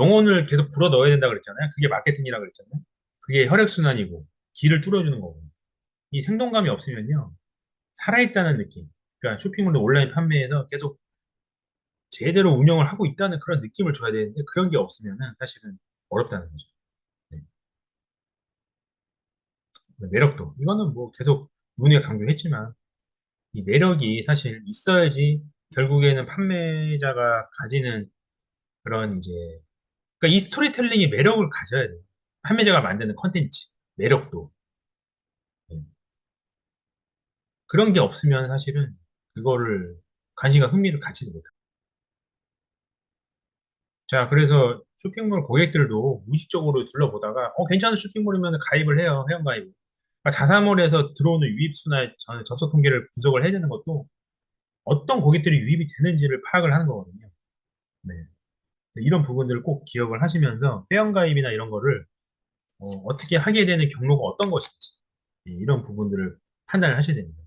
영혼을 계속 불어 넣어야 된다 그랬잖아요. 그게 마케팅이라 그랬잖아요. 그게 혈액순환이고 길을 뚫어주는 거고. 이 생동감이 없으면요. 살아있다는 느낌. 그러니까 쇼핑몰도 온라인 판매에서 계속 제대로 운영을 하고 있다는 그런 느낌을 줘야 되는데 그런 게 없으면은 사실은 어렵다는 거죠. 네. 매력도. 이거는 뭐 계속 눈에 강조했지만 이 매력이 사실 있어야지 결국에는 판매자가 가지는 그런 이제 그러니까 이 스토리텔링이 매력을 가져야 돼요. 판매자가 만드는 컨텐츠, 매력도. 네. 그런 게 없으면 사실은 그거를 관심과 흥미를 갖지도 못해요. 자, 그래서 쇼핑몰 고객들도 무의식적으로 둘러보다가 어, 괜찮은 쇼핑몰이면 가입을 해요. 회원 가입. 그러니까 자사몰에서 들어오는 유입수나 전- 접속 통계를 분석을 해야 되는 것도 어떤 고객들이 유입이 되는지를 파악을 하는 거거든요. 네. 이런 부분들을 꼭 기억을 하시면서 회원가입이나 이런 거를 어, 떻게 하게 되는 경로가 어떤 것인지 예, 이런 부분들을 판단을 하셔야 됩니다.